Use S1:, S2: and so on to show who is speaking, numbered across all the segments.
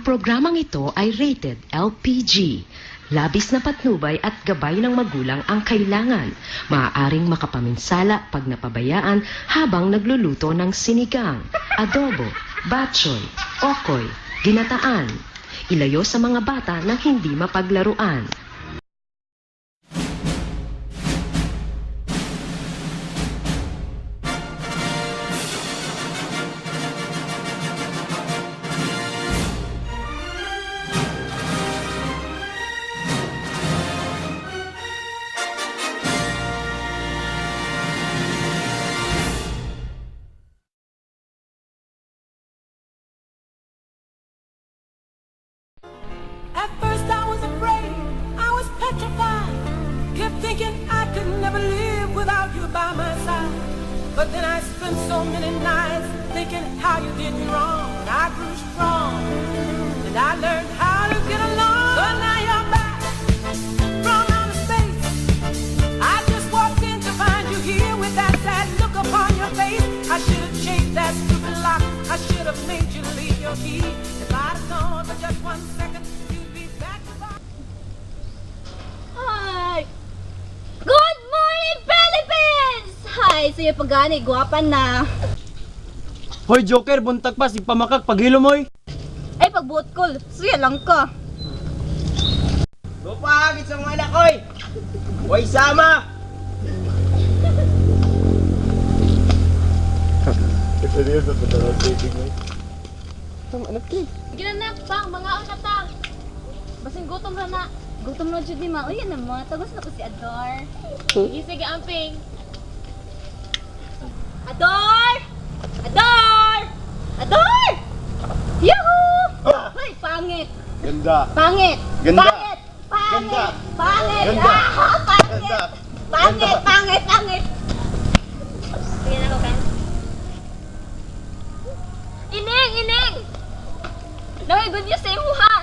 S1: Ang programang ito ay rated LPG. Labis na patnubay at gabay ng magulang ang kailangan. Maaaring makapaminsala pag napabayaan habang nagluluto ng sinigang, adobo, batchoy, okoy, ginataan. Ilayo sa mga bata ng hindi mapaglaruan.
S2: But then I spent so many nights thinking how you did me wrong. And I grew strong, and I learned how to get along. So now you're back from outer space. I just walked in to find you here with that sad look upon your face. I should have changed that stupid lock. I should have made you leave your key. If I'd have gone for just one second, you'd be back
S3: Hi! Hi, sa'yo pagani, guwapan na.
S4: Hoy Joker, buntag pa, sigpamakak, paghilo mo eh.
S3: Ay, pagbuot ko, suya lang ka.
S4: Lupagit sa mga anak, oy! Hoy, sama!
S3: Ginanak pang, mga anak ta. Basing gutom ra na. Gutom na jud ni ma. Uy, yan na mo. Tagos na ko si Ador. Sige, sige, amping. Ador! Ador! Ador! Yahoo! Hoy, pangit!
S5: Ganda.
S3: Pangit!
S5: Ganda.
S3: Pangit! Pangit!
S5: Ganda.
S3: Pangit!
S5: Ganda.
S3: Ah, pangit!
S5: Ganda.
S3: Pangit! Pangit! Pangit! Sige na Ken. Ining! Ining! Nay, good news sa imo ha!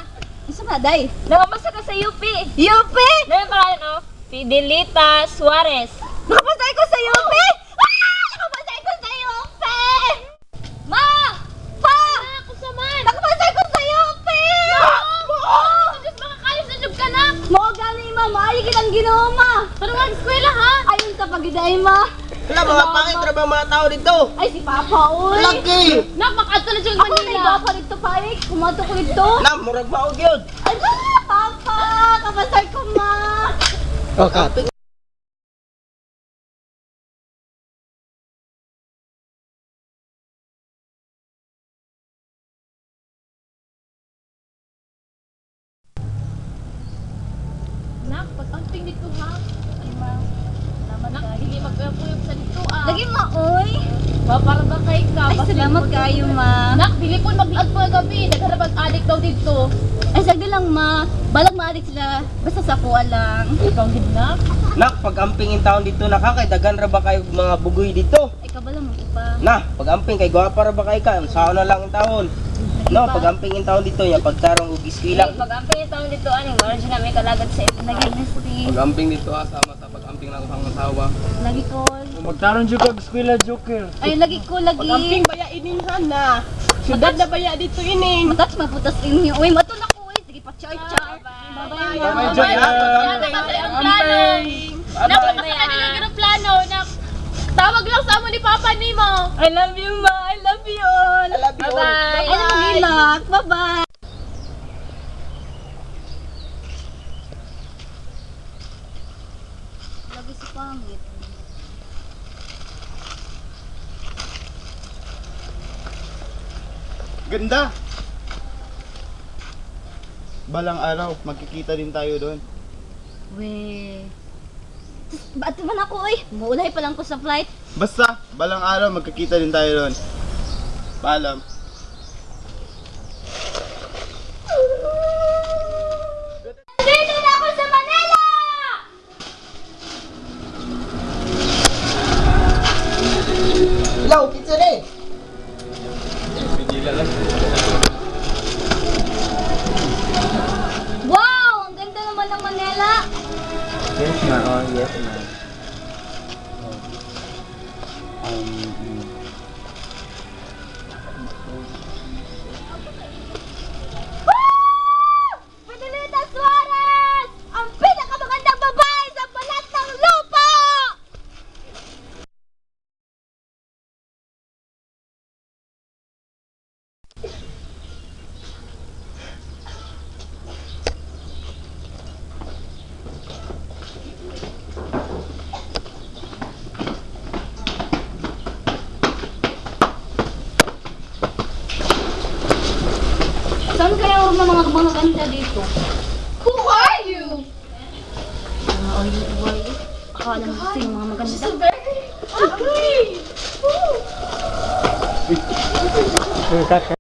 S3: Isa na, day? Namamasa ka sa UP! UP? Nay, pangalan no? Fidelita Suarez. Nakapasay ko sa! Ah! Nakapasay ko sa UP! Ma! Pa! Ako sa man! Nakapasay ko sa UP! Ma! Oo! Diyos, makakalis na jug ka na! Mo gani ma, maayo kitang ginoo ma! Pero ang eskwela ha? Ayun sa pagiday ma!
S4: Wala, mga pangit ra ba mga tao dito?
S3: Ay, si Papa, uy!
S4: Laki!
S3: Nak, makato na Manila. Ako na iba pa dito, Parik. Kumato ko dito.
S4: Na, murag maog yun.
S3: Ano? Papa! Kapasay ko, ma!
S4: Okay.
S6: Nak, pag-amping dito ha.
S3: Ay, ma. Salamat
S6: Nak,
S3: kayo.
S6: hindi magpapuyog sa dito ah.
S3: Lagi, ma, uy!
S6: Ba, para ba kay ka?
S3: Ay,
S6: Basta
S3: salamat
S6: di mo-
S3: kayo, ma.
S6: Nak, dili po mag-lag po gabi. Nagharap addict daw dito.
S3: Ay, sagdi lang, ma. Balag maadik sila. Basta sa kuwa lang.
S6: Ikaw gid nak.
S4: Nak, pag amping in taon dito na ka, kay dagan ra ba kayo mga bugoy dito?
S3: Ay, kabala mo ko pa.
S4: Na, pag amping kay gwapa ra ba kayo ka? Sao na lang in taon. No, pag amping in taon dito, ya pagtarong ug iskila.
S3: Pag-amping yung taon dito, ano, meron siya namin kalagat sa ito. Lagi, Misty.
S7: Pag-amping dito ha, sama sa pag-amping na akong asawa.
S3: Lagi ko.
S4: Magtaron jud kag eskwela Joker.
S3: Ay, lagi ko, lagi.
S2: Pag-amping baya ininhan na. Syudad na baya dito ining.
S3: Matas, maputas inyo. Uy, matun ako, uy. Sige, pa-char-char. Bye-bye, ma.
S4: Bye, Joker.
S6: Yan na kasi ang plano. Nak, ano yung ganun plano? Nak, tawag lang sa amo ni Papa ni mo.
S3: I love you, ma. I love you all.
S4: I love you all.
S6: Bye-bye.
S3: I love you, Lak. Bye-bye. Lagi si pangit.
S5: Ganda. Balang araw, magkikita din tayo doon.
S3: We. Ba't man ako, uy? Muulay pa lang ko sa flight.
S5: Basta, balang araw, magkikita din tayo doon. Paalam.
S4: Tá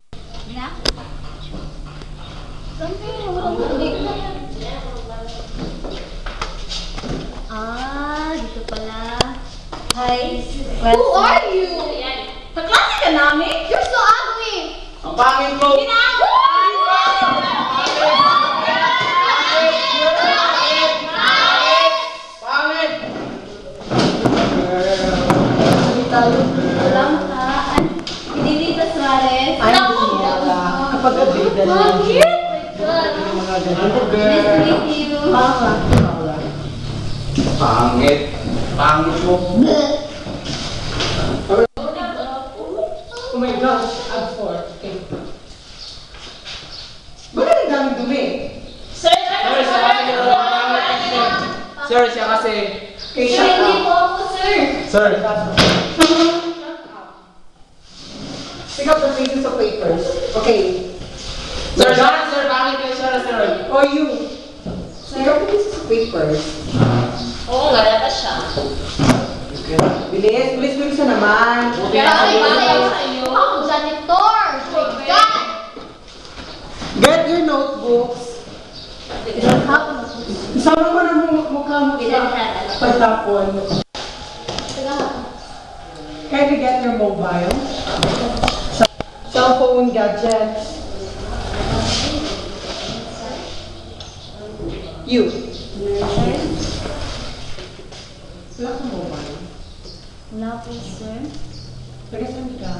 S4: Pangit. Pangit mo. Oh my gosh, I'm for. Okay. Bakit ang daming dumi?
S8: Sir,
S9: Sir, siya kasi Sir, siya kasi.
S4: Okay,
S3: Sir, hindi po ako, sir.
S9: Sir.
S4: Pick up the pieces of papers. Okay.
S9: Sir, siya, sir, bakit kayo siya, sir?
S4: Or you. Pick up the pieces of papers.
S8: Ako janitor. God.
S4: Get your notebooks. Isama mo na mo mukha mo sa pagtapon. Can you get your mobile? Cell phone, gadgets. You. Wala ka mobile.
S3: Wala po, sir.
S4: Taga saan ka?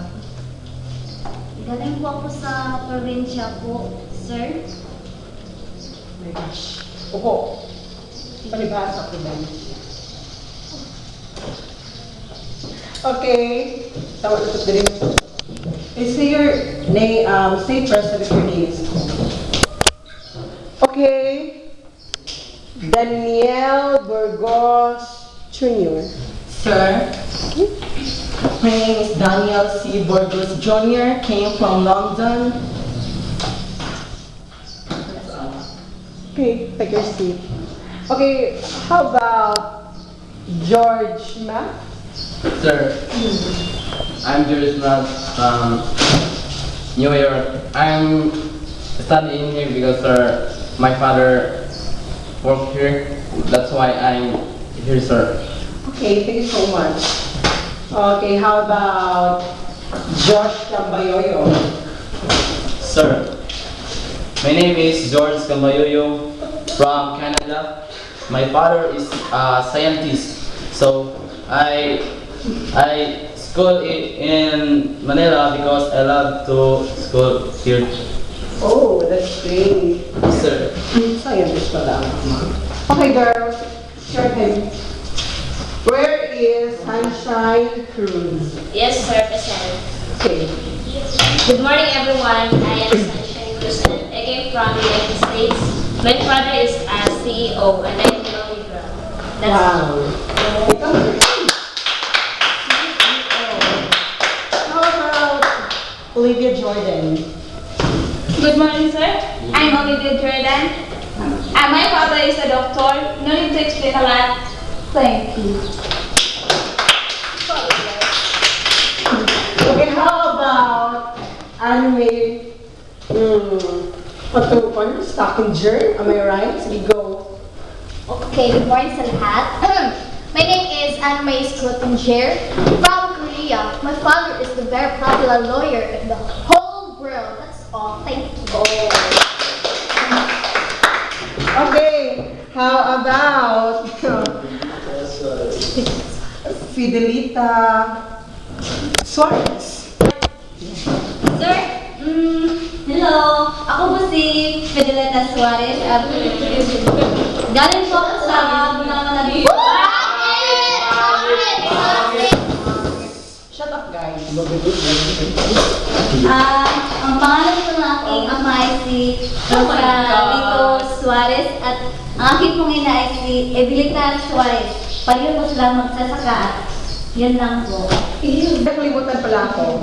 S3: Galing po ako sa probinsya po, sir.
S4: Oh my gosh. Upo. Palibhasa ko ba? Okay. Tawag ito din. Okay, say your name, um, say first of your name. Okay. Daniel Burgos Jr. Sir, my name is Daniel C. Burgos Jr. Came from London. Okay, take your seat. Okay, how about George Matt?
S9: Sir, I'm George Matt from New York. I'm studying here because, sir, my father worked here. That's why I'm here, sir.
S4: Okay, thank you so much. Okay, how about Josh Cambayoyo?
S9: Sir, my name is George Cambayoyo from Canada. My father is a scientist, so I I school in Manila because I love to school here.
S4: Oh, that's great.
S9: Sir, hmm,
S4: Scientist pala ang. Okay, girls, your turn. Where is Sunshine Cruz?
S6: Yes, sir, present.
S4: Okay.
S6: Good morning, everyone. I am Sunshine Cruz and I came from the United States. My father is a CEO and I'm the only girl. That's
S4: Wow. How about Olivia Jordan?
S8: Good morning, sir. I'm Olivia Jordan. And my father is a doctor. No need to explain a lot. Thank you.
S4: Anime? Hmm. Patupan, Stockinger, am I right? Sige, go.
S10: Okay, good morning sa lahat. My name is Anne-May Schlottinger from Korea. My father is the very popular lawyer in the whole world. That's all. Thank you.
S4: Okay, how about Fidelita Suarez?
S3: Sir, mm, hello. Ako po si Fidelita Suarez. Uh, galing po ako sa Bunawan
S4: Shut up, guys.
S3: Ah, ang pangalan po ng aking ama ay si Rosalito Suarez at ang aking pong ina ay si Evelita Suarez. Pareho po sila magsasaka at yun lang po.
S4: Nakalimutan pala ako.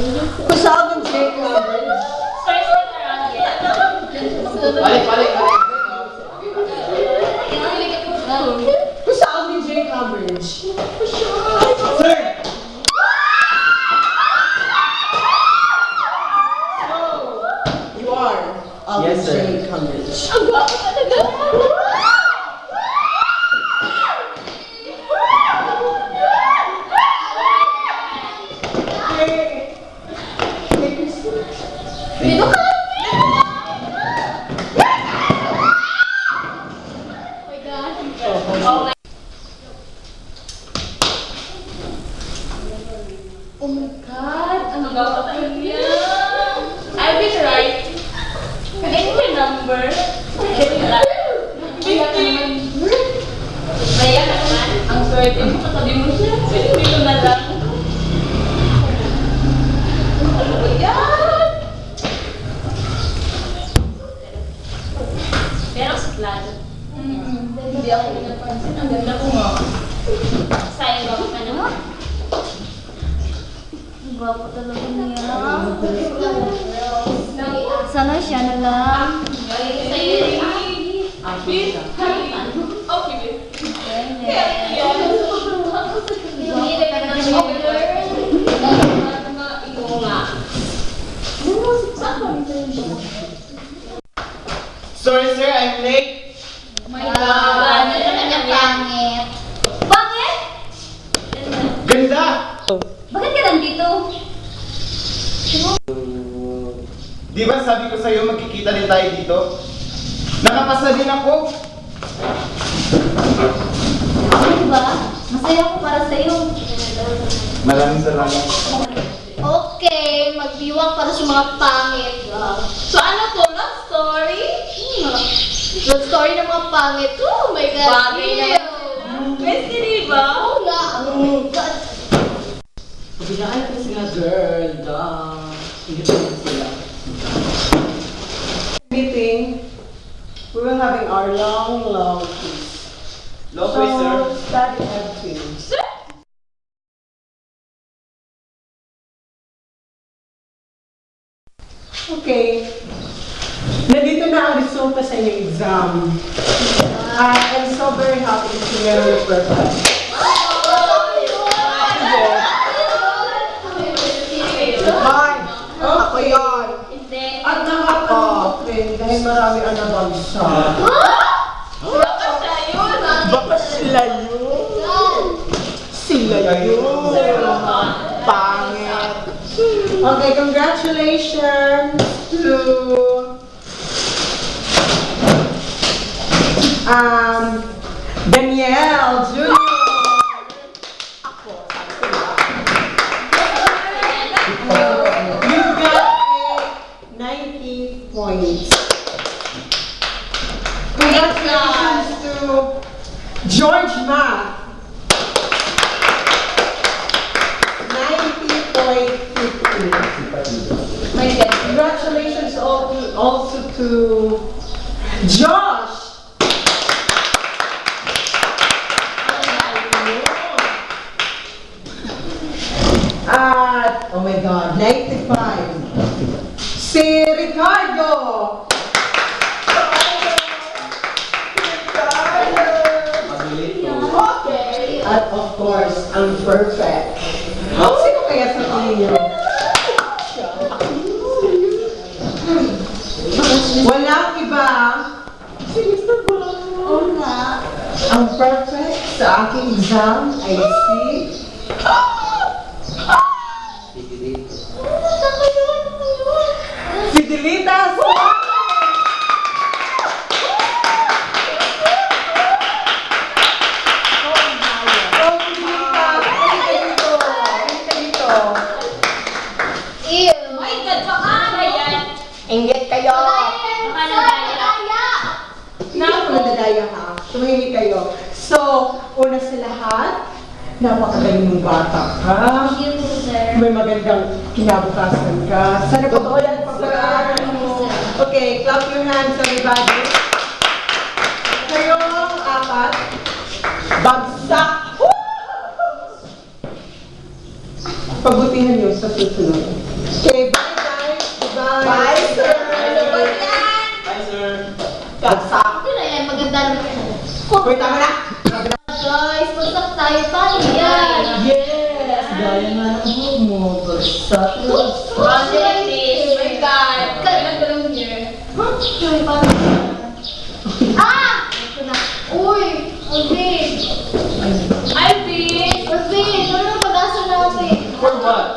S4: Kasama ng
S6: circle. Balik, balik,
S4: balik.
S11: Kasama ng
S4: J
S6: coverage. Sir! So, you are. Yes, sir. Swerte mo, katabi mo siya. Dito na lang. Ano ba yan?
S3: Pero suplado.
S6: Hindi ako pinapansin. Ang ganda ko nga.
S3: Sayang ba ka naman?
S10: Ang gwapo talaga niya. Sana siya na lang.
S6: Galing sa'yo rin.
S4: Akin siya.
S6: Okay, babe.
S10: Hindi talaga niya.
S6: Ikaw nga.
S5: Sorry sir, I'm late.
S10: My God. Ano na niya pangit?
S6: Bakit?
S5: Ganda!
S6: Bakit ka nandito?
S5: Di ba sabi ko sa'yo magkikita din tayo dito? Nakapasa din ako.
S10: Ano ba? Masaya ko para sa'yo.
S5: Maraming salamat.
S10: Okay, magdiwang para sa mga pangit. Wow.
S6: So ano to? Love story?
S10: Hmm. Love story ng mga pangit. Oh my God.
S6: Bagay. Best di ba?
S10: Oo nga. Oh God.
S4: Pabilaan ko sila, girl. Duh. Hindi sila. Meeting, we were having our long, long quiz.
S5: Long way, sir.
S4: So, study Okay. Nandito na ang resulta sa inyong exam. Uh, I'm so very happy to share your purpose. Ako.
S6: Hindi.
S4: At nakaka-open dahil marami ang nabagsak.
S6: Baka siya yun.
S4: Baka sila yun. Sila yun. Pangit. Okay, congratulations to um, Danielle Jr. Ako, sabi ko ba? You got a 90 points. Congratulations to George Ma. To Josh. At, oh my God, 95. Si Ricardo. Okay. At of course, ang perfect. Sino kaya sa tingin niyo? Walang iba. Si Mr. Bolo.
S10: Oo nga.
S4: Ang perfect sa aking exam ay si... Fidelitas! Oh, Fidelita! Halika dito! Halika dito!
S10: Ew.
S6: My God, paano yan?
S4: Inggit kayo!
S10: Sir, Daya.
S4: Hindi ako nadadaya ha. Tumahimik kayo. So, una sa lahat, napakagaling mong bata ka.
S10: Thank you, sir.
S4: May magandang kinabukasan ka. Sana totoo yan pag-aaral mo. Okay, clap your hands everybody. Kayong apat, bagsak. Woo! Pagbutihan niyo sa susunod. Okay, bye guys. Goodbye. Bye, sir.
S10: Ano ba yan?
S5: Bye, sir.
S4: Bagsak.
S10: Ito na yan, maganda naman.
S4: Uy, tama na.
S10: Tayo. Paano yan?
S4: Yes! Gaya nga ng mo. Bagsak.
S6: Congratulations. My God.
S10: Kaya lang here. Uy, paano? Ah! Ito na. Uy! Alvin!
S6: Alvin!
S10: Alvin! Ano ang pag-asa natin?
S7: For what?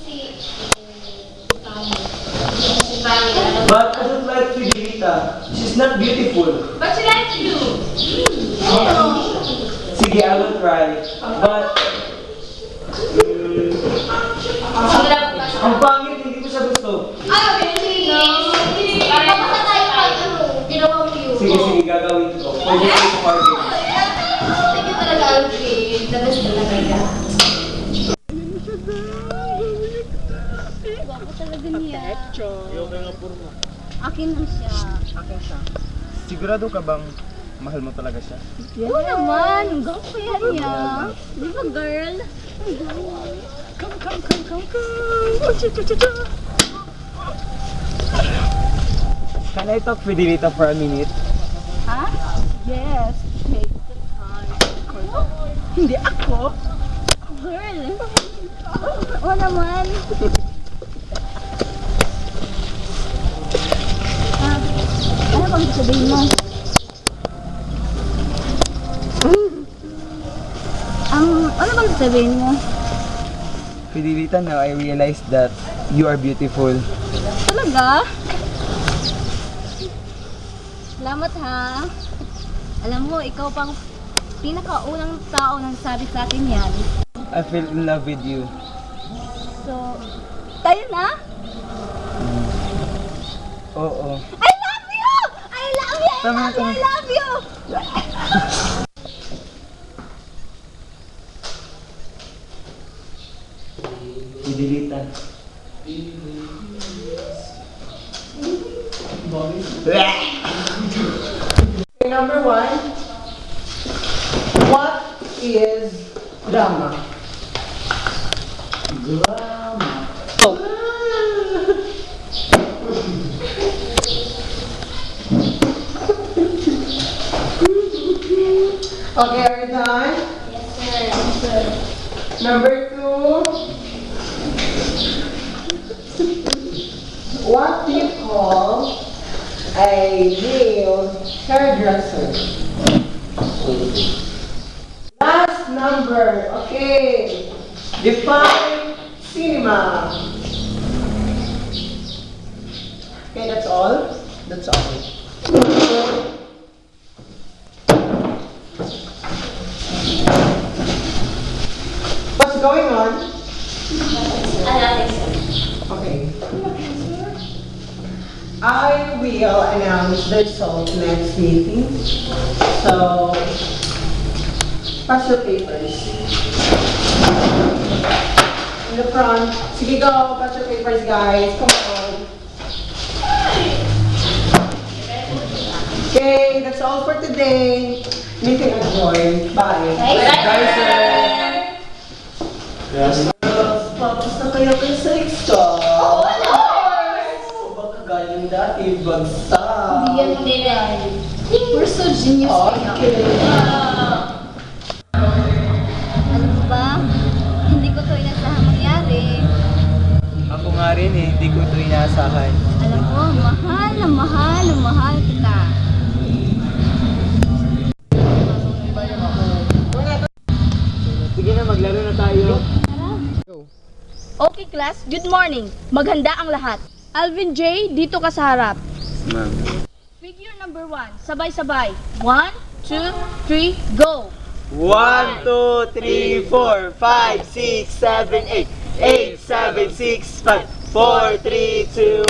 S10: Si...
S8: Si Fanny?
S7: But I don't like Fidelita. She's not beautiful.
S6: But she likes you.
S7: Sige, I will try. But... ang pangit, hindi ko siya gusto.
S10: Alvin, please! Papasa tayo pag ano, ginawa mo yun.
S7: Sige, sige, gagawin ko. Pwede ko ito party.
S10: Thank you talaga, Alvin. The best talaga yan. Gwapo talaga niya. Akin lang siya.
S5: Sigurado ka bang mahal mo talaga siya?
S10: Oo naman, ang gwapo yan niya. Di ba, girl?
S7: Can I talk Fidelita for a minute?
S10: Ha? Yes. Take the time.
S7: Hindi ako.
S10: Girl. Oo naman. Ah, ano bang sabihin mo? Sabihin mo?
S7: Fidelita, now I realize that you are beautiful.
S10: Talaga? Salamat ha. Alam mo, ikaw pang pinakaunang tao nang sabi sa akin yan.
S7: I fell in love with you.
S10: So, tayo na?
S7: Oo.
S10: I love you! I love you! I love you! I love you!
S7: Fidelita.
S4: Number one, what is drama? Drama. Okay, are you done?
S8: Yes, sir.
S4: Number what do you call a real hairdresser? Last number, okay. Define cinema. Okay, that's all. That's all. What's going on? Okay. I will announce the result next meeting. So, pass your papers. In the front. Sige, go. Pass your papers, guys. Come on. Okay, that's all for today. Meeting adjourned. Bye.
S8: Bye, sir.
S4: Tapos na kaya kayo sa exam? Oo, Baka galing dati, bagsak.
S10: Hindi yan
S8: Hindi na.
S10: We're so genius
S4: Okay.
S10: Alam mo ba? Hindi ko to inasahang mangyari.
S7: Ako nga rin eh, hindi ko ito inaasahan.
S10: Alam mo, mahal na mahal na mahal kita.
S7: Sige na, maglaro na tayo.
S6: Okay, class. Good morning. Maghanda ang lahat. Alvin J, dito ka sa harap.
S7: Ma'am.
S6: Figure number one. Sabay-sabay. One, two, three, go!
S7: 1, 2, 3, 4, 5, 6, 7, 8, 8, 7, 6, 5, 4, 3, 2,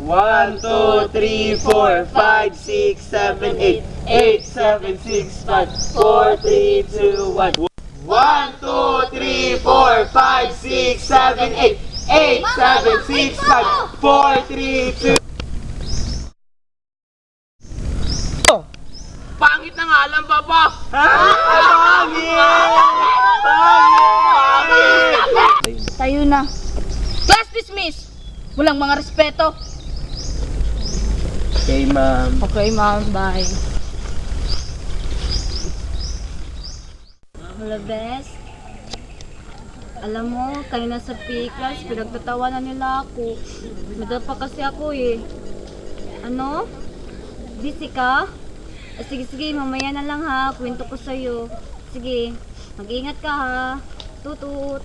S7: 1, 2, 3, 4, 5, 6, 7, 8, 8, 7, 6, 5, 4, 3, 2, 1. 1, 2, 3, 4, 5, 6, 7, 8, 8, 7, 6, 5, 4, 3, 2, Pangit na nga lang, Papa! Ha? Pangit! Pangit! Pangit!
S6: Tayo na. Class dismiss! Walang mga respeto.
S7: Okay, ma'am.
S6: Okay, ma'am. Bye.
S10: Hello, best. Alam mo, kanina sa PE class, pinagtatawanan nila ako. Madal pa kasi ako eh.
S3: Ano? Busy ka? Ah, sige, sige, mamaya na lang ha. Kwento ko sa'yo. Sige, mag-ingat ka ha. Tutut.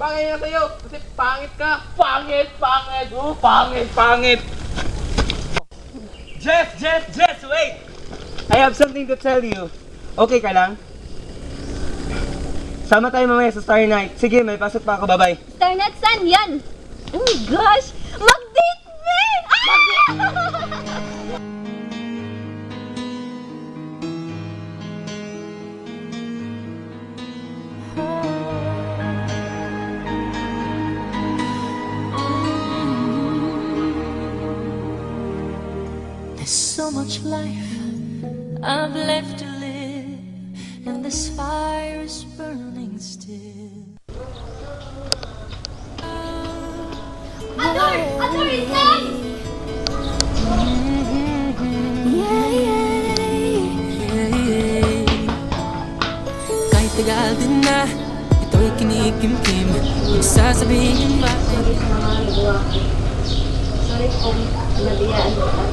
S2: Pangit na sa'yo! Kasi pangit ka! Pangit! Pangit! Oh, pangit! Pangit!
S7: Jeff! Jeff! Jeff! Wait! I have something to tell you. Okay ka lang? Sama tayo mamaya sa Starry Night. Sige, may pasok pa ako. Bye-bye.
S3: Starnet Sun, yan! Oh my gosh! Mag-date me! Ah!
S12: There's so much life I've left and this fire is burning still.
S13: Ador! Ador is!
S12: Kahit tagal din na Ito'y kinikimkim Sasabihin ba
S3: Sorry kung nabiyaan kita.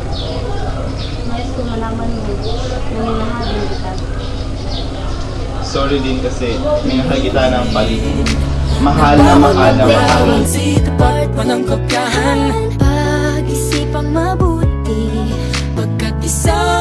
S3: Nais ko malaman mo na minahagin kita.
S7: Sorry din kasi may nakakita ng paligid. Mahal na mahal na mahal.
S12: Tapat Pag-isipang mabuti Pagkat isa